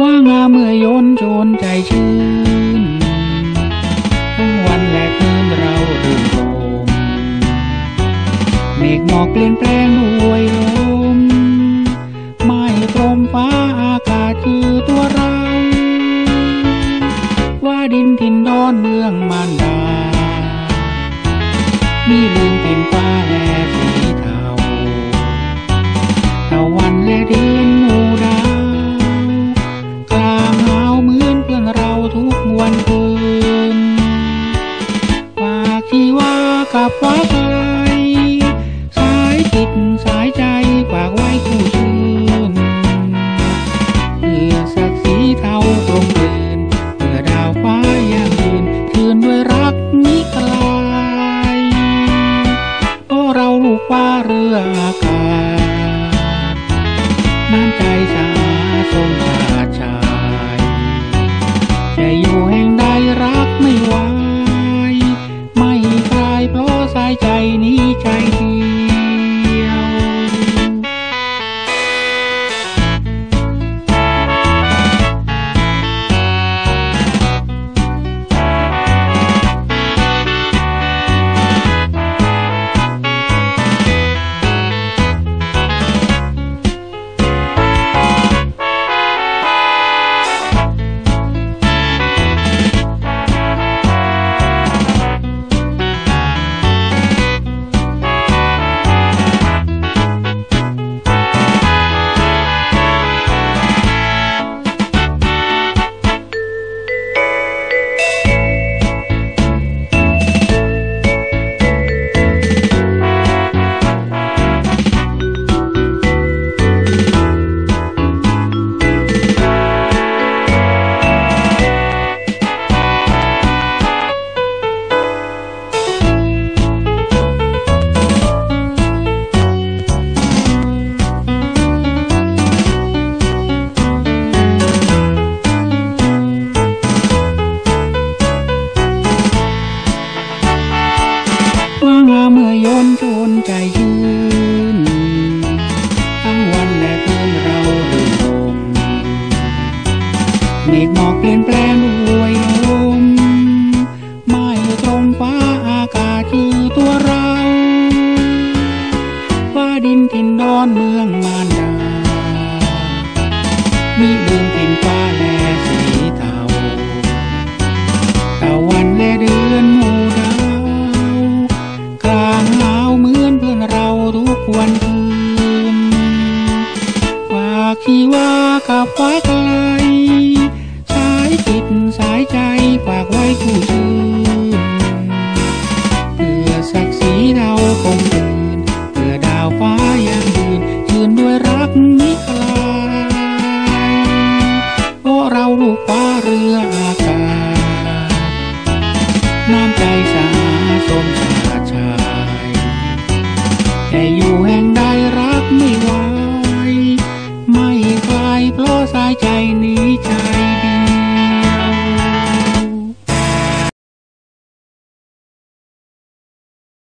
ว่างาเมื่อยนโจนใจชื่นทั้งวันและคืนเรารื่นรมเมฆหมอกเปลี่ยนแปลงด้วยลมไม่ตรมฟ้าอากาศคือตัวเรา ว่าดินถิ่นดอนเมืองมารดา มีลืมเป็นฟ้าและสีเทาตะวันและเดือนากับฟ้าไป สายจิตสายใจฝากไว้คู่ชื่นเพื่อศักดิ์ศรีเท่าตรงคืนเพื่อดาวฟ้ายังยืนคืนด้วยรักนิกลายเพราะเราลูกฟ้าเรืออากาศ เมฆหมอกเปลี่ยนแปลงด้วยลมไม่ตรงฟ้าอากาศคือตัวเราฟ้าดินถิ่นดอนเมืองมารดามีลืมถิ่นฟ้าแลสีเทาตะวันและเดือนหมู่ดาวกลางหาวเหมือนเพื่อนเราทุกวันคืนฝากชีว่ากับฟ้าไกลิดสายใจฝากไว้คู่ชื่นเพื่อศักดิ์ศรีเราคงยืนเพื่อดาวฟ้ายังยืนยืนด้วยรักนิคลายเพราะเราลูกฟ้าเรืออากาศน้ำใจสาสมชาชายแต่อยู่แห่งใดรักไม่ว่า